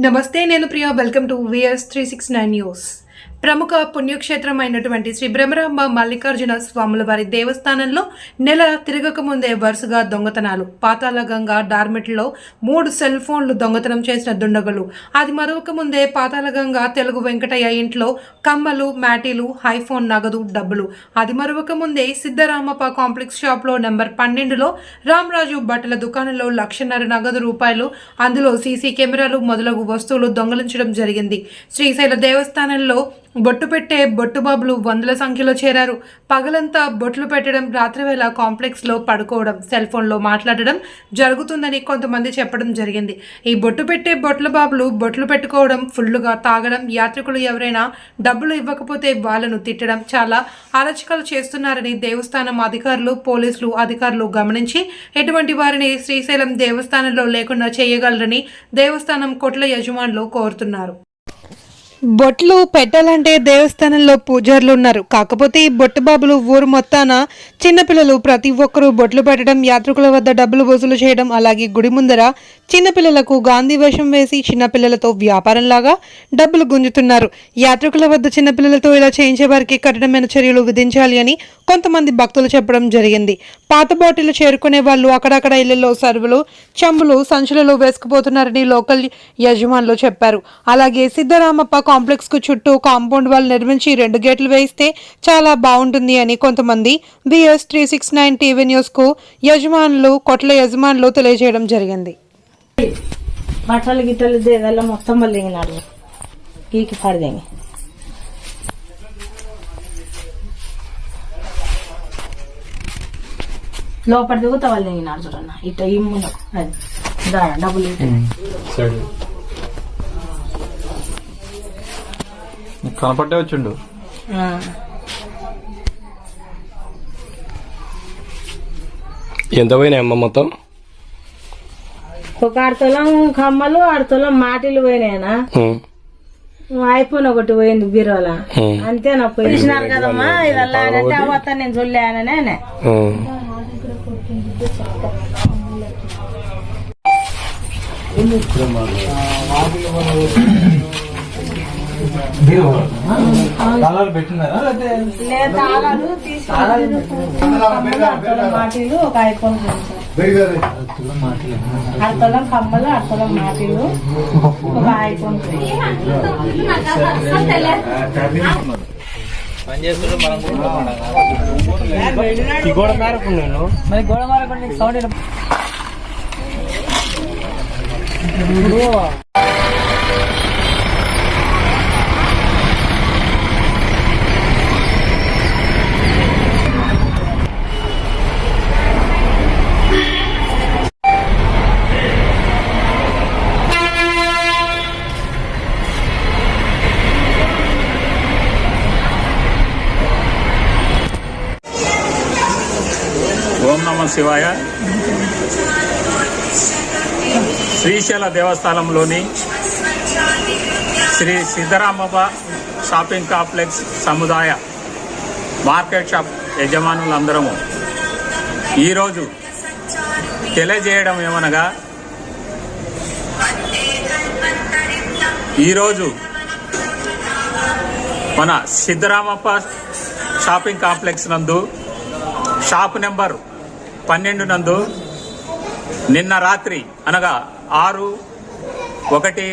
నమస్తే నేను Priya. Welcome to V S three six nine news ప్రముఖ పుణ్యక్షేత్రం అయినటువంటి శ్రీ బ్రహ్మరాంబ మల్లికార్జున స్వాముల వారి దేవస్థానంలో నెల తిరగక ముందే వరుసగా దొంగతనాలు. పాతాళ గంగ డార్మెట్లో మూడు సెల్ ఫోన్లు దొంగతనం చేసిన దుండగులు. అది మరొక ముందే పాతాళగంగ తెలుగు వెంకటయ్య ఇంట్లో కమ్మలు మ్యాటీలు ఐఫోన్ నగదు డబ్బులు. అది మరొక ముందే సిద్ధరామప్ప కాంప్లెక్స్ షాప్లో నెంబర్ పన్నెండులో రామరాజు బట్టల దుకాణంలో లక్షన్నర నగదు రూపాయలు అందులో సీసీ కెమెరాలు మొదలగు వస్తువులు దొంగలించడం జరిగింది. శ్రీశైల దేవస్థానంలో బొట్టు పెట్టే బొట్టు బాబులు వందల సంఖ్యలో చేరారు. పగలంతా బొట్లు పెట్టడం రాత్రివేళ కాంప్లెక్స్లో పడుకోవడం సెల్ ఫోన్లో మాట్లాడడం జరుగుతుందని కొంతమంది చెప్పడం జరిగింది. ఈ బొట్టు పెట్టే బొట్ల బాబులు బొట్లు పెట్టుకోవడం ఫుల్లుగా తాగడం యాత్రికులు ఎవరైనా డబ్బులు ఇవ్వకపోతే వాళ్ళను తిట్టడం చాలా అరచకాలు చేస్తున్నారని దేవస్థానం అధికారులు పోలీసులు అధికారులు గమనించి ఎటువంటి వారిని శ్రీశైలం దేవస్థానంలో లేకుండా చేయగలరని దేవస్థానం కొట్ల యజమానులు కోరుతున్నారు. బొట్లు పెట్టాలంటే దేవస్థానంలో పూజారులు ఉన్నారు. కాకపోతే ఈ బొట్టు బాబులు ఊరు మొత్తాన చిన్నపిల్లలు ప్రతి ఒక్కరూ బొట్లు పెట్టడం యాత్రికుల వద్ద డబ్బులు వసూలు చేయడం అలాగే గుడి ముందర చిన్నపిల్లలకు గాంధీ వేషం వేసి చిన్నపిల్లలతో వ్యాపారంలాగా డబ్బులు గుంజుతున్నారు. యాత్రికుల వద్ద చిన్నపిల్లలతో ఇలా చేయించే వారికి కఠినమైన చర్యలు విధించాలి అని కొంతమంది భక్తులు చెప్పడం జరిగింది. పాత బాటిల్ చేరుకునే వాళ్ళు అక్కడక్కడ ఇళ్ళలో సర్వులు చెంబులు సంచులలో వేసుకుపోతున్నారని లోకల్ యజమానులు చెప్పారు. అలాగే సిద్ధరామప్ప కాంప్లెక్స్కు చుట్టూ కాంపౌండ్ వాల్ నిర్మించి రెండు గేట్లు వేయిస్తే చాలా బాగుంటుంది అని కొంతమంది B S three six nine TV న్యూస్కు యజమానులు కొట్ల యజమానులు తెలియజేయడం జరిగింది. బట్టలు గిట్టలు మొత్తం పడదేంగి లోపల దిగుతా వాళ్ళు దిగినాడు చూడన్న ఇట్ట ఇమ్మున అది. దా డబ్బులు కనపట్టే వచ్చిండు. ఆ. ఎంత పోయినాయి అమ్మ మొత్తం? ఒక అడతలం కమ్మలు అడతలం మాటిలు పోయినాయనా. ఐఫోన్ ఒకటి పోయింది బీరోలా. అంతేనా పోయి. ఇచ్చినారు కదమ్మా ఇదల్లా అంటే అవత్త నేను చూడలేననే. తాళాలు పెట్టినారా? తాళాలు తీసుకుని మాటిలు ఒక ఐఫోన్. అడతలం కమ్మలు అడతలం మాటిలు ఒక ఐఫోన్ ఓం నమ శివాయ. శ్రీశైల దేవస్థానంలోని శ్రీ సిద్ధరామప్ప షాపింగ్ కాంప్లెక్స్ సముదాయ మార్కెట్ షాప్ యజమానులందరము ఈరోజు తెలియజేయడం ఏమనగా ఈరోజు మన సిద్ధరామప్ప షాపింగ్ కాంప్లెక్స్ నందు షాప్ నెంబర్ పన్నెండు నందు నిన్న రాత్రి అనగా ఆరు ఒకటి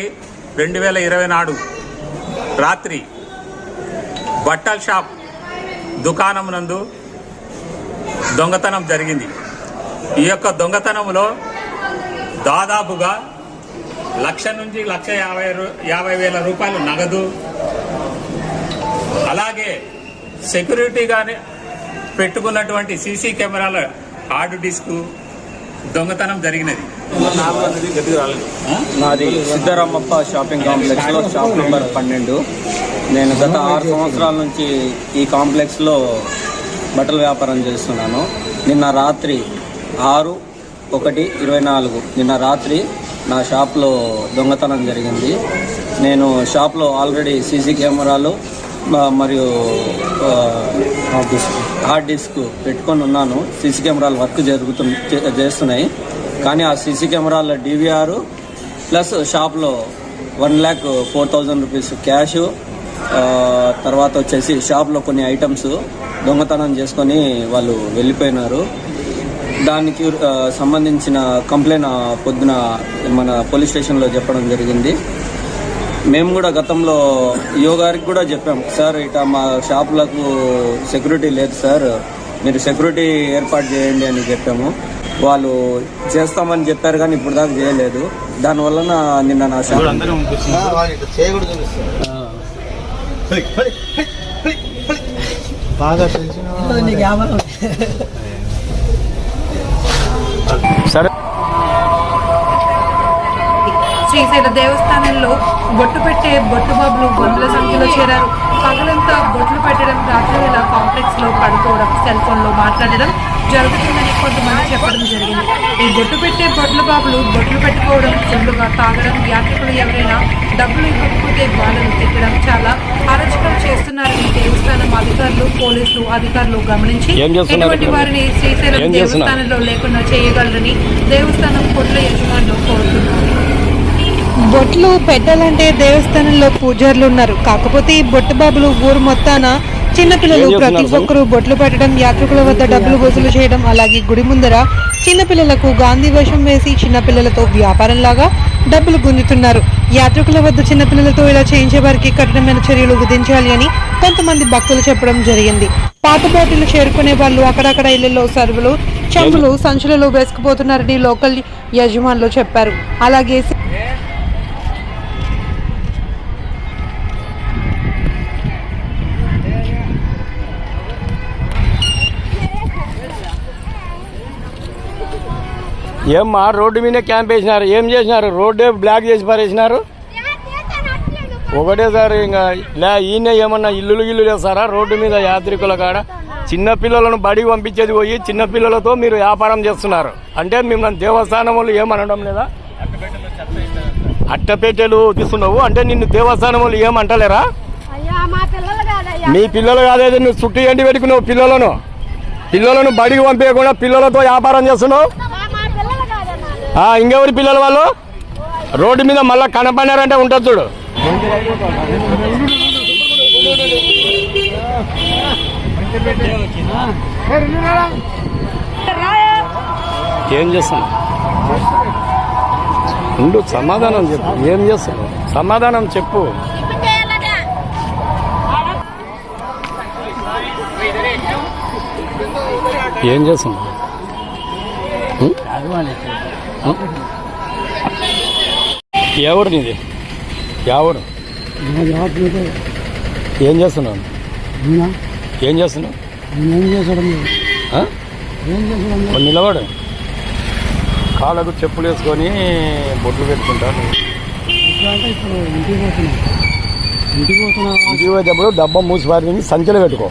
రెండు వేల ఇరవై నాడు రాత్రి బట్టల షాప్ దుకాణం నందు దొంగతనం జరిగింది. ఈ యొక్క దొంగతనంలో దాదాపుగా లక్ష నుంచి లక్ష యాభై రూ- యాభై వేల రూపాయలు నగదు అలాగే సెక్యూరిటీగానే పెట్టుకున్నటువంటి సీసీ కెమెరాల హార్డ్ డిస్క్ దొంగతనం జరిగినది? నాది సిద్ధరామప్ప షాపింగ్ కాంప్లెక్స్లో షాప్ నెంబర్ పన్నెండు. నేను గత ఆరు సంవత్సరాల నుంచి ఈ కాంప్లెక్స్లో బట్టల వ్యాపారం చేస్తున్నాను. నిన్న రాత్రి ఆరు ఒకటి ఇరవై నాలుగు. నిన్న రాత్రి నా షాప్లో దొంగతనం జరిగింది. నేను షాప్లో ఆల్రెడీ సీసీ కెమెరాలు మరియు ఆ, హార్డ్ డిస్క్ పెట్టుకొని ఉన్నాను. సీసీ కెమెరాలు వర్క్ జరుగుతు చేస్తున్నాయి. కానీ ఆ సీసీ కెమెరాల డివిఆర్ ప్లస్ షాప్లో one lakh four thousand rupees cash తర్వాత వచ్చేసి షాప్లో కొన్ని ఐటమ్స్ దొంగతనం చేసుకొని వాళ్ళు వెళ్ళిపోయినారు. దానికి సంబంధించిన కంప్లైంట్ పొద్దున మన పోలీస్ స్టేషన్లో చెప్పడం జరిగింది. మేము కూడా గతంలో యో గారికి కూడా చెప్పాం సార్ ఇట మా షాపులకు సెక్యూరిటీ లేదు సార్. మీరు సెక్యూరిటీ ఏర్పాటు చేయండి అని చెప్పాము. వాళ్ళు చేస్తామని చెప్పారు కానీ ఇప్పుడు దాకా చేయలేదు. దానివలన నిన్న నా షాప్ బాగా సరే. శ్రీశైల దేవస్థానంలో బొట్టు పెట్టే బొట్టు బాబులు వందల సంఖ్యలో చేరారు పగలంతా బొట్లు పెట్టడం రాత్రి వేళ కాంప్లెక్స్లో పడుకోవడం సెల్ ఫోన్లో మాట్లాడడం జరుగుతుందని కొంతమంది చెప్పడం జరిగింది ఈ బొట్టు పెట్టే బొట్ల బాబులు బొట్లు పెట్టుకోవడం చెడుగా తాగడం యాత్రికులు ఎవరైనా డబ్బులు ఇవ్వకపోతే వాళ్ళను తిట్టడం చాలా అరచకలు చేస్తున్నారని దేవస్థానం అధికారులు పోలీసులు అధికారులు గమనించి ఇక్కడ? వారిని శ్రీశైలం? దేవస్థానంలో లేకుండా చేయగలరని దేవస్థానం కొట్ల యజమానులు కోరుతున్నారు బొట్లు పెట్టాలంటే దేవస్థానంలో పూజారులు ఉన్నారు. కాకపోతే ఈ బొట్టు బాబులు ఊరు మొత్తాన చిన్నపిల్లలు ప్రతి? ఒక్కరూ బొట్లు పెట్టడం యాత్రికుల వద్ద డబ్బులు వసూలు చేయడం అలాగే గుడి ముందర చిన్నపిల్లలకు గాంధీ వేషం వేసి చిన్నపిల్లలతో వ్యాపారం లాగా డబ్బులు గుంజుతున్నారు. యాత్రికుల వద్ద చిన్నపిల్లలతో ఇలా చేయించే వారికి కఠినమైన చర్యలు విధించాలి అని కొంతమంది భక్తులు చెప్పడం జరిగింది. పాత బాటిల్ చేరుకునే వాళ్ళు అక్కడక్కడ ఇళ్ళలో సరువులు చెంబులు సంచులలో వేసుకుపోతున్నారని లోకల్ యజమానులు చెప్పారు. అలాగే ఏమ్మా రోడ్డు మీద క్యాంప్ వేసినారు? ఏం చేసినారు? రోడ్డే బ్లాక్ చేసి పారేసినారు? ఒకటేసారి ఇంకా లే ఈయన ఏమన్నా ఇల్లులు గిల్లు వేస్తారా రోడ్డు మీద యాత్రికుల కాడ? చిన్న పిల్లలను బడికి పంపించేది పోయి చిన్న పిల్లలతో మీరు వ్యాపారం చేస్తున్నారు. అంటే మిమ్మల్ని దేవస్థానం వాళ్ళు ఏమనడం లేదా? అట్టపేటలు తీసుకున్నావు అంటే నిన్ను దేవస్థానం వాళ్ళు ఏమంటలేరా? మీ పిల్లలు కాదేది? నువ్వు చుట్టూ ఎండి పెట్టుకున్నావు పిల్లలను. పిల్లలను బడికి పంపించకుండా పిల్లలతో వ్యాపారం చేస్తున్నావు? ఇంకెవరి పిల్లలు వాళ్ళు? రోడ్డు మీద మళ్ళా కనపడినారంటే ఉంటుంది చూడు. ఏం చేస్తాం? ఉండు సమాధానం చెప్పు. ఏం చేస్తున్నావు సమాధానం చెప్పు. ఏం చేస్తాం? ఎవరు నీది? ఎవరు? ఏం చేస్తున్నావు? ఏం చేస్తున్నావు? నిలబడు. కాళ్ళకు చెప్పులు వేసుకొని బొట్లు పెట్టుకుంటాను ఇంటికి పోయేటప్పుడు డబ్బా మూసి పారి సంచలు పెట్టుకో.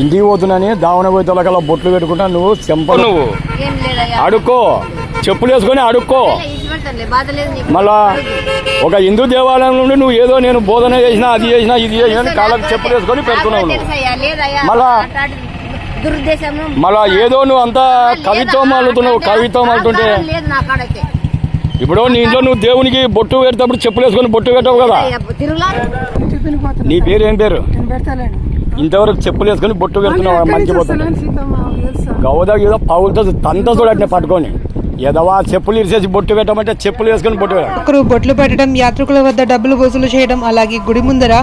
ఇంటికి పోతున్నాని దావన పోయేతలకల్లా బొట్లు పెట్టుకుంటా. నువ్వు చెంప నువ్వు ఏం లేదయ్యా. అడుక్కో. చెప్పులు వేసుకొని అడుక్కో. మళ్ళా ఒక హిందూ దేవాలయం నుండి నువ్వు ఏదో నేను బోధన చేసినా అది చేసినా ఇది చేసినా అని కాళ్ళకు చెప్పులు వేసుకొని పెడుతున్నావు మళ్ళా? మళ్ళా ఏదో నువ్వు అంతా కవిత్వం అల్లుతున్నావు కవిత్వం అల్లుతుంటే. కాడైతే ఇప్పుడు నీ ఇంట్లో నువ్వు దేవునికి బొట్టు పెడతాప్పుడు చెప్పులు వేసుకొని బొట్టు పెట్టావు కదా. నీ పేరు ఏం పేరు? ఇంతవరకు చెప్పులు వేసుకొని బొట్టు పెడుతున్నావు? మంచిపోతుంది గౌద ఏదో పౌలతో తంత చూడట్నే పట్టుకొని. ఏదవా చెప్పులు ఇరిసేసి బొట్టు పెట్టమంటే చెప్పులు వేసుకొని బొట్టు ఒకరు బొట్లు పెట్టడం యాత్రికుల వద్ద డబ్బులు వసూలు చేయడం అలాగే గుడి ముందర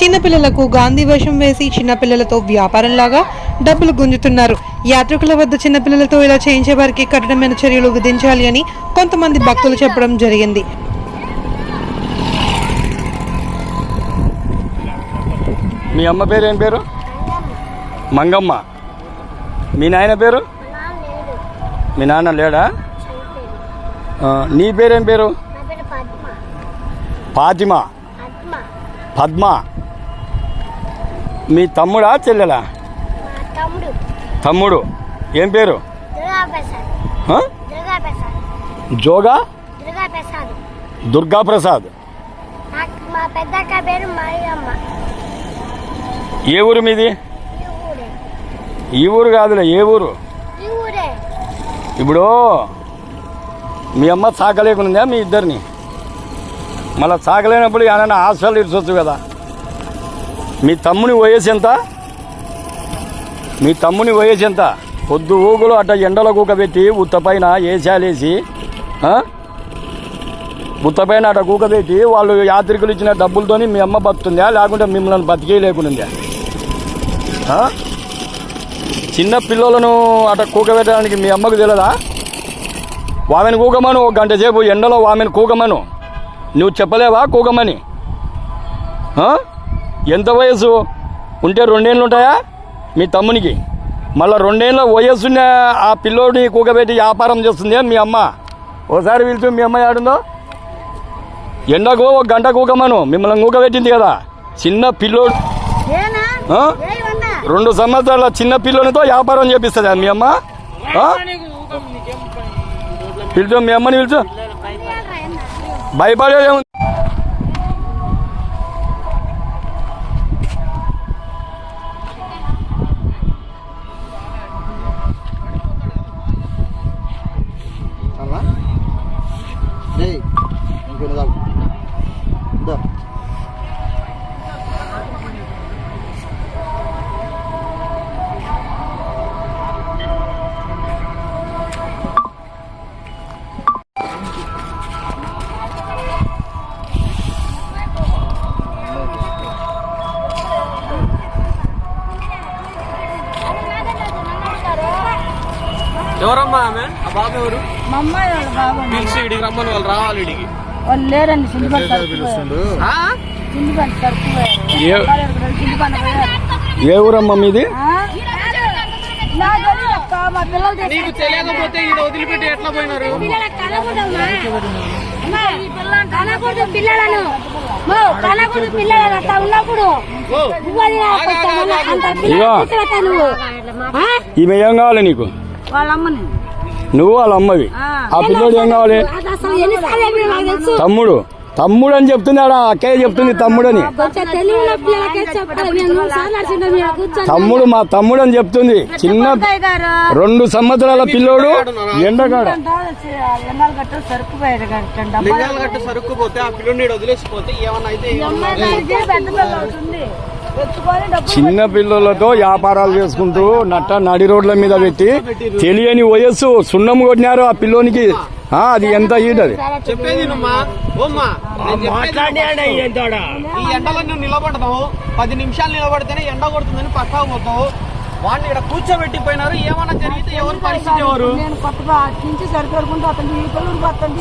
చిన్నపిల్లలకు గాంధీ వేషం వేసి చిన్నపిల్లలతో వ్యాపారం లాగా డబ్బులు గుంజుతున్నారు. యాత్రికుల వద్ద చిన్నపిల్లలతో ఇలా చేయించే వారికి కఠినమైన చర్యలు విధించాలి అని కొంతమంది భక్తులు చెప్పడం జరిగింది. మీ అమ్మ పేరు ఏం పేరు? మంగమ్మ. మీ నాయన పేరు? మీ నాన్న లేడా? నీ పేరేం పేరు? పేరు పద్మ ఫాతిమ. పద్మ పద్మ మీ తమ్ముడా చెల్లెలా? తమ్ముడు. ఏం పేరు? జోగా? దుర్గా ప్రసాద్ ఏ ఊరు మీది? ఈ ఊరే. కాదులే ఏ ఊరే. ఇప్పుడు మీ అమ్మ సాకలేకునుందా మీ ఇద్దరిని? మళ్ళీ సాగలేనప్పుడు ఏమైనా హాస్పిటల్ ఇచ్చొచ్చు కదా. మీ తమ్ముని వయసు ఎంత? మీ తమ్ముని వయసు ఎంత? పొద్దు ఊగులు అట్ట ఎండల కూకబెట్టి ఉత్తపైన ఏసాలేసి ఉత్తపైన అట్ట కూకబెట్టి వాళ్ళు యాత్రికులు ఇచ్చిన డబ్బులతోని మీ అమ్మ బతుందా లేకుంటే మిమ్మల్ని బతికేయలేకుండా చిన్న పిల్లలను అట కూకబెట్టడానికి మీ అమ్మకు తెలియదా వామెను కూకమను ఒక గంట సేపు ఎండలో వామెను కూకమను. నువ్వు చెప్పలేవా కూకమని? ఆ? ఎంత వయసు ఉంటే రెండేళ్ళు ఉంటాయా మీ తమ్మునికి. మళ్ళీ రెండేళ్ళ వయస్సున్న ఆ పిల్లోడిని కూకబెట్టి వ్యాపారం చేస్తుంది మీ అమ్మ? ఓసారి పిలుచు మీ అమ్మ ఆడుందో ఎండకు ఒక గంట కూకమను. మిమ్మల్ని కూకబెట్టింది కదా. చిన్న పిల్లోడు? రెండు సంవత్సరాల చిన్న పిల్లలతో వ్యాపారం చేపిస్తుందా మీ అమ్మ? పిలుచు మీ అమ్మని పిలుచు భయపడేదేముంది ఎవరమ్మా ఆమె? ఆ బాబు ఎవరు? మా అమ్మాయి వాళ్ళ బాబు పిలిచి ఇడికి రమ్మని వాళ్ళు రావాలి ఇడికి వాళ్ళు లేరండి సరుకు ఏ- ఊరమ్మా మీది? ఆ? నాకు తెలియదు అక్క, మా పిల్లలు తెచ్చి- నీకు తెలియకపోతే ఇది వదిలిపెట్టి ఎట్లా పోయినారు? కనకూడదు పిల్లలను. మో, కనకూడదు పిల్లలను అట్లా ఉన్నప్పుడు. ఓ, నువ్వు అది నాకు మళ్ళా అంత ఇగో. పిల్లలు తీసుకురా నువ్వు. ఆ? ఈమె ఏం కావాలి నీకు? వాళ్ళ అమ్మని నువ్వు వాళ్ళ అమ్మవి. ఆ. పిల్లోడు ఏం కావాలి? తమ్ముడు తమ్ముడు. అని చెప్తున్నాడా? అక్కయ్య చెప్తుంది తమ్ముడని. కొంచెం తెలివి ఉన్న పిల్లలకే చెప్పాలి. మేము మూడు సార్లు నడిచింటాం మీరు కూర్చొని తమ్ముడు మా తమ్ముడు అని చెప్తుంది చిన్న రెండు సంవత్సరాల పిల్లోడు గట్టు సరుకు ఆ పిల్లని వదిలేసిపోతే ఏమన్నా అయితే చిన్న పిల్లలతో వ్యాపారాలు చేసుకుంటూ నట్ట నడి రోడ్ల మీద పెట్టి తెలియని వయస్సు సున్నం కొట్టినారు ఆ పిల్లోనికి. ఆ, అది ఎంత హీట్ అది? చెప్పేది నుమ్మా ఓమ్మా. నేను చెప్పేది ఈ ఎండలో నువ్వు నిలబడతావు. పది నిమిషాలు నిలబడితేనే ఎండ కొడుతుందని పక్కా పోతావు. వాడిని ఇక్కడ కూర్చోబెట్టిపోయినారు. ఏమన్నా జరిగితే ఎవరు పరిస్థితి ఎవరు?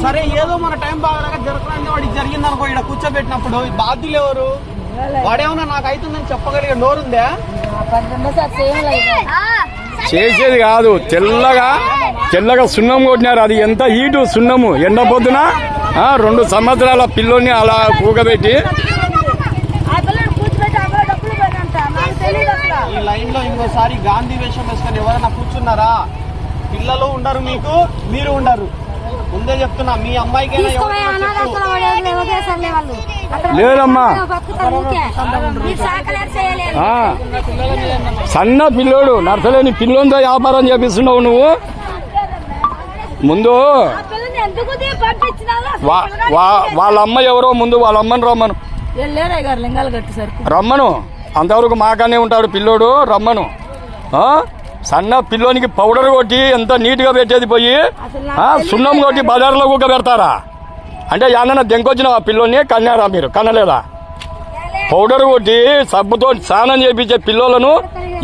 సరే ఏదో మన టైం బాగాలేక జరగడానికి వాడికి జరిగింది అనుకో ఇక్కడ కూర్చోబెట్టినప్పుడు. బాధ్యులు ఎవరు? వాడేమన్నా నాకు అవుతుందని చెప్పగలిగే నోరుందా? చేసేది కాదు. తెల్లగా తెల్లగా సున్నం కొట్టినారు. అది ఎంత హీటు సున్నము? ఎండ పొద్దున ఆ, రెండు సంవత్సరాల పిల్లోని అలా కూగబెట్టి ఈ లైన్లో ఇంకోసారి గాంధీ వేషం వేసుకొని ఎవరైనా కూర్చున్నారా? పిల్లలు ఉండరు మీకు మీరు ఉండరు. ముందే చెప్తున్నా మీ అక్కడ లేదమ్మా. సన్న పిల్లోడు నడచలేని పిల్లోనితో వ్యాపారం చేపిస్తున్నావు నువ్వు. ముందు వాళ్ళ అమ్మ ఎవరో ముందు వాళ్ళ అమ్మని రమ్మను రమ్మను. అంతవరకు మాకనే ఉంటాడు పిల్లోడు రమ్మను. ఆ? సన్న పిల్లోనికి పౌడర్ కొట్టి ఎంత నీట్గా పెట్టేది పోయి ఆ, సున్నం కొట్టి బజార్లో కుక్క పెడతారా అంటే యానన్న దెంకొచ్చిన ఆ పిల్లోని కన్నారా మీరు? కన్నలేదా పౌడర్ కొట్టి సబ్బుతో స్నానం చేపించే పిల్లోలను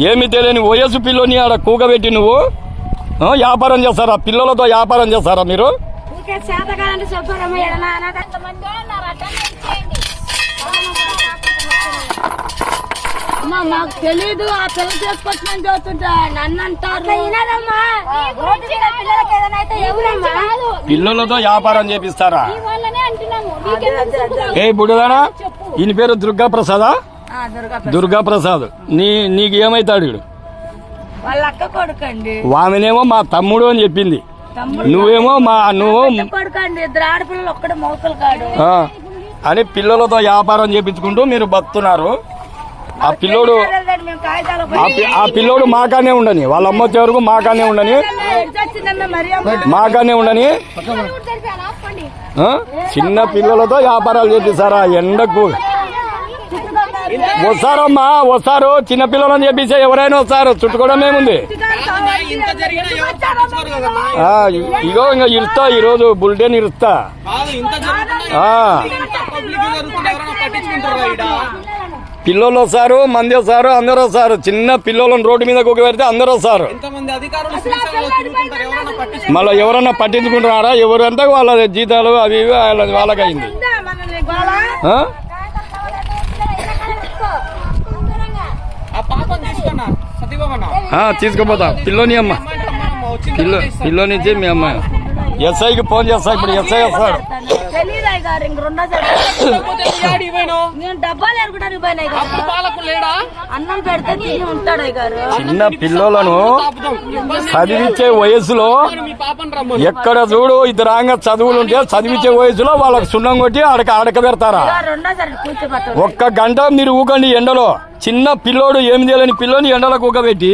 ఏమి తెలియని వయసు పిల్లోని ఆడ కూకబెట్టి నువ్వు ఆ, వ్యాపారం చేస్తారా? పిల్లలతో వ్యాపారం చేస్తారా మీరు? చెప్పారమ్మ అమ్మా మాకు తెలీదు ఆ పిల్ల చేసుకొచ్చిన చదువుతుంటా నన్ను అంటారు పిల్లలతో వ్యాపారం చేపిస్తారా? ఏ బుడదానా ఈయన పేరు దుర్గా ప్రసాదా ఆ, దుర్గా ప్రసాద్ నీ నీకు ఏమైతాడు వీడు? వాళ్ళ అక్క కొడుకండి. ఆమెనేమో మా తమ్ముడు అని చెప్పింది. తమ్ముడు నువ్వేమో మా నువ్వు కొడుకండి. ఇద్దరు ఆడపిల్లలు ఒక్కడే మౌకలు కాడు. అని పిల్లలతో వ్యాపారం చేపించుకుంటూ మీరు బతున్నారు. ఆ పిల్లోడు ఆ పిల్లోడు మాకానే ఉండని. వాళ్ళ అమ్మ వచ్చే వరకు మాకానే ఉండని. మాకానే ఉండని? చిన్న పిల్లలతో వ్యాపారాలు చేపిస్తారా? ఎండకు. వస్తారమ్మా వస్తారు. చిన్న పిల్లలని చెప్పిస్తే ఎవరైనా వస్తారు. చుట్టుకోవడం ఏముంది? ఇగో ఇంకా ఇరుస్తా ఈరోజు. బులెటిన్ ఇరుస్తా. పిల్లలు వస్తారు మంది వస్తారు అందరూ వస్తారు. చిన్న పిల్లలను రోడ్డు మీద కుక్క పెడితే అందరూ వస్తారు. మళ్ళీ ఎవరన్నా పట్టించుకుంటున్నారా? ఎవరంతా వాళ్ళ జీతాలు అవి ఇవి వాళ్ళ వాళ్ళకి అయింది తీసుకుపోతా. పిల్లోని అమ్మ. పిల్ల పిల్లోనిచ్చి మీ అమ్మ. ఎస్ఐకి ఫోన్ చేస్తా ఇప్పుడు ఎస్ఐ వస్తాడు. తెలీదా గారు ఇంక రెండోసారి నేను డబ్బాలు ఎరుగుడానికి పోయినాయి గారు పాలకు లేడా? అన్నం పెడితే తిని ఉంటాడు గారు. చిన్న పిల్లలను చదివించే వయసులో ఎక్కడ చూడు ఇద్దరాంగ చదువులు ఉంటే చదివించే వయసులో వాళ్ళకి సున్నం కొట్టి అడక అడక పెడతారా? ఒక్క గంట మీరు ఊకండి ఎండలో. చిన్న పిల్లోడు ఏమి తెలియని పిల్లోని ఎండలో ఊకబెట్టి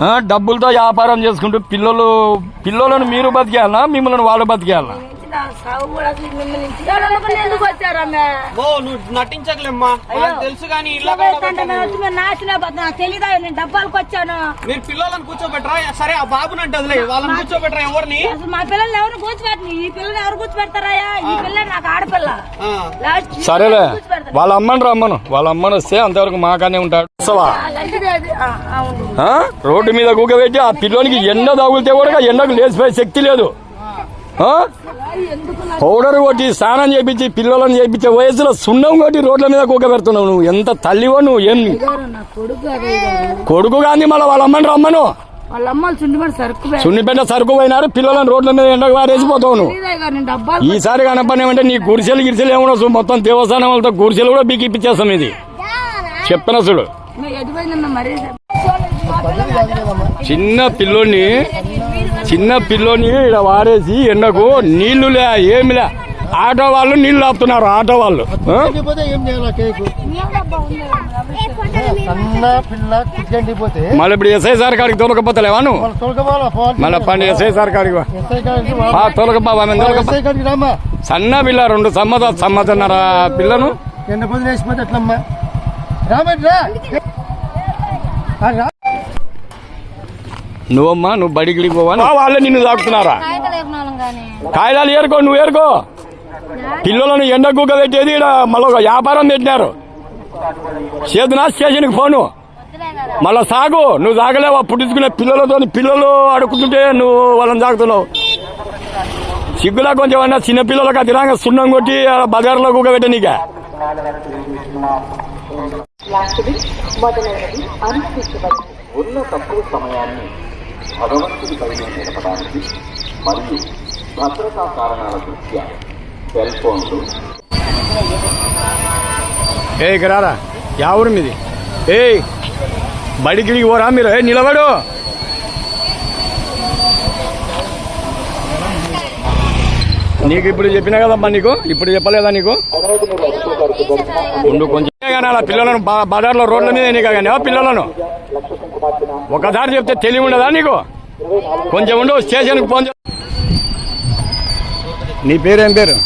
ఆ, డబ్బులతో వ్యాపారం చేసుకుంటూ పిల్లలు పిల్లలను మీరు బతికేయాలనా? మిమ్మల్ని వాళ్ళు బతికేయాలనా? ఎందుకు వచ్చారమ్మే నువ్వు నటించకలేమ్మా తెలుసు కానీ తెలీదా? నేను డబ్బాలకు వచ్చాను. మీరు పిల్లలను కూర్చోబెట్టరా? సరే ఆ బాబుని అంటే వదిలే వాళ్ళని కూర్చోబెట్టరా ఎవరిని? అసలు మా పిల్లల్ని ఎవరు కూర్చోబెట్టను ఈ పిల్లని ఎవరు ఈ పిల్ల నాకు ఆడపిల్ల. సరేలే. వాళ్ళ అమ్మని రమ్మను వాళ్ళ అమ్మని వస్తే అంతవరకు మాకానే ఉంటాడు? రోడ్డు మీద కూకబెట్టి ఆ పిల్లోనికి ఎండ తగులితే కూడా ఎండకు లేచిపోయే శక్తి లేదు? పౌడర్ కొట్టి స్నానం చేపించి పిల్లలను చేపించే వయసులో సున్నం కొట్టి రోడ్ల మీద కూకబెడుతున్నావు నువ్వు. ఎంత తల్లివో నువ్వు ఏం? కొడుకు గాంధీ మళ్ళీ వాళ్ళ అమ్మని రమ్మను. సరుకు సున్నిపెట్ట సరుకు పోయినారు పిల్లలను రోడ్ల మీద ఎండకు వారేసిపోతావు నువ్వు. ఈసారి కనపడేమంటే నీ గుడిసెలు గిరిసెలు ఏమన్నా మొత్తం దేవస్థానం వాళ్ళతో గుడిసెలు కూడా బీకి ఇప్పించేస్తాం ఇది. చెప్తున్నా చూడు. చిన్న పిల్లోని చిన్న పిల్లోని ఇక్కడ వారేసి ఎండకు నీళ్ళులే ఏమిలే. ఆటో వాళ్ళు నీళ్ళు ఆపుతున్నారు ఆటో వాళ్ళు. మళ్ళీ ఇప్పుడు ఎస్ఐ సార్ కాడికి తోలకపోతలేవా నువ్వు? మళ్ళీ పండి ఎస్ఐ సార్ కాడికి వా. ఎస్ఐ కాడికి వా. ఆ తోలకపా తోలకపా ఎస్ఐ కాడికి రామ్మా. సన్న పిల్ల రెండు సమ్మత సమ్మతన్నర పిల్లను? ఎండ పొద్దున వేసిపోతే ఎట్లమ్మా? రామని రా ఆ, రా నువ్వమ్మా నువ్వు బడికి పోవా వాళ్ళే నిన్ను తాకుతున్నారా కాయలాలు ఏరుకో నువ్వు ఏరుకో. పిల్లలను ఎండకు పెట్టేది మళ్ళీ ఒక వ్యాపారం పెట్టినారు. చేతునా స్టేషన్కి పోను మళ్ళా సాగు నువ్వు సాగలేవా పుట్టించుకునే పిల్లలతో పిల్లలు అడుగుతుంటే నువ్వు వాళ్ళని సాగుతున్నావు సిగ్గులా కొంచెం అన్నా చిన్న పిల్లలకు అతిరాంగా సున్నం కొట్టి బజార్లో కూకబెట్ట నీకే? ఏ ఇక్కడ యా ఊరు మీది ఏయ్ బడికి పోరా మీరు? ఏ నిలబడు. నీకు ఇప్పుడు చెప్పినా కదమ్మా నీకు? ఇప్పుడు చెప్పలేదా నీకు? ఉండు కొంచెం. కానీ అలా పిల్లలను బజార్లో రోడ్ల మీద నీకు కానీ పిల్లలను. ఒకసారి చెప్తే తెలివి ఉండదా నీకు? కొంచెం ఉండు స్టేషన్కి ఫోన్ నీ పేరు ఏం పేరు?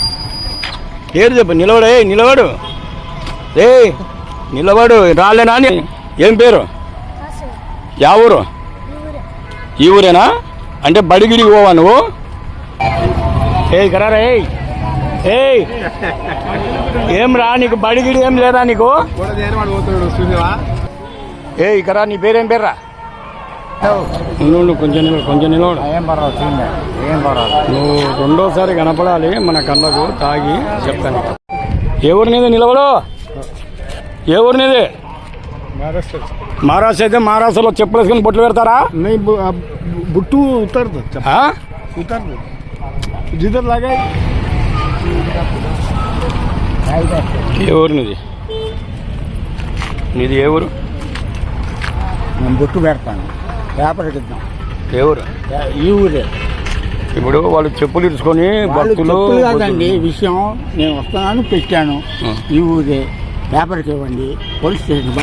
పేరు చెప్పు నిలబడు ఏ నిలబడు. ఏ నిలబడు రాలేనా అని ఏం పేరు? యా ఊరు? ఈ ఊరేనా? అంటే బడిగిడికి పోవా నువ్వు? ఏ కరారా ఏయ్. ఏయ్. ఏం రా నీకు బడిగిడి ఏం లేదా నీకు? ఏ ఇకరా నీ పేరేం పేర్రా? కొంచెం కొంచెం నిలవడు ఏం పర్వాలేదు ఏం పర్వాలేదు. నువ్వు రెండోసారి కనపడాలి మన కళ్ళకు తాగి చెప్తాను. ఎవరినిది నిలవడు ఎవరినిది మహారాష్ట్ర. అయితే మహారాష్ట్రలో చెప్పులు వేసుకుని బొట్లు పెడతారా? బుట్టు ఉత్తరుతుంది ఉత్తరుతుంది జిదర్ లాగా. ఏ ఊరు నీది? నీది ఏ ఊరు? నేను బొట్టు పెడతాను. పేపర్ ఇద్దాం ఊరు? ఈ ఊరే. ఇప్పుడు వాళ్ళు చెప్పులు ఇరుచుకొని వాళ్ళు భక్తులు చెప్పులు కాదండి విషయం నేను వస్తానని పెట్టాను. ఈ ఊరే. పేపర్కి ఇవ్వండి పోలీస్ స్టేషన్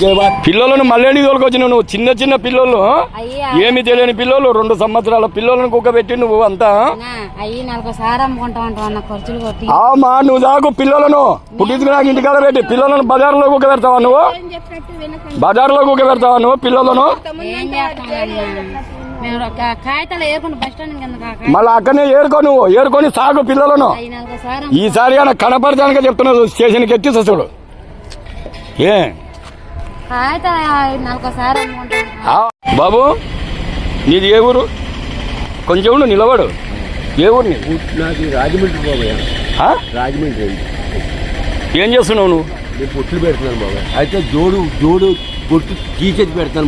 దేవా పిల్లలను మళ్ళీ తోలుకొచ్చి నువ్వు? చిన్న చిన్న పిల్లలు ఏమి తెలియని పిల్లలు రెండు సంవత్సరాల పిల్లలను కుక్కబెట్టి నువ్వు అంతా మా నువ్వు దాకు పిల్లలను. పుట్టించుకున్నాక ఇంటికాడ పెట్టి పిల్లలను బజార్లో కుక్క పెడతావా నువ్వు బజార్లో కుక్క పెడతావా నువ్వు పిల్లలను? మేము ఒక కాగితాలు ఏరుకుంటూ బస్ స్టాండ్ కింద కాక మళ్ళీ అక్కడనే ఏరుకో నువ్వు ఏరుకొని సాగు పిల్లలను. ఈసారి ఆయన కనపడతానికే చెప్తున్నావు స్టేషన్కి ఎత్తి ససుడు ఏ? బాబు నీది ఏ ఊరు? కొంచెం ఉండు నిలబడు. ఏ ఊరు నీది? నాకు రాజమండ్రి బాబాయ్? రాజమండ్రి ఏం చేస్తున్నావు నువ్వు? నేను పొట్లు పెడుతున్నాను బాబాయ్ అయితే జోడు జోడు పొట్టు తీసేది పెడతాను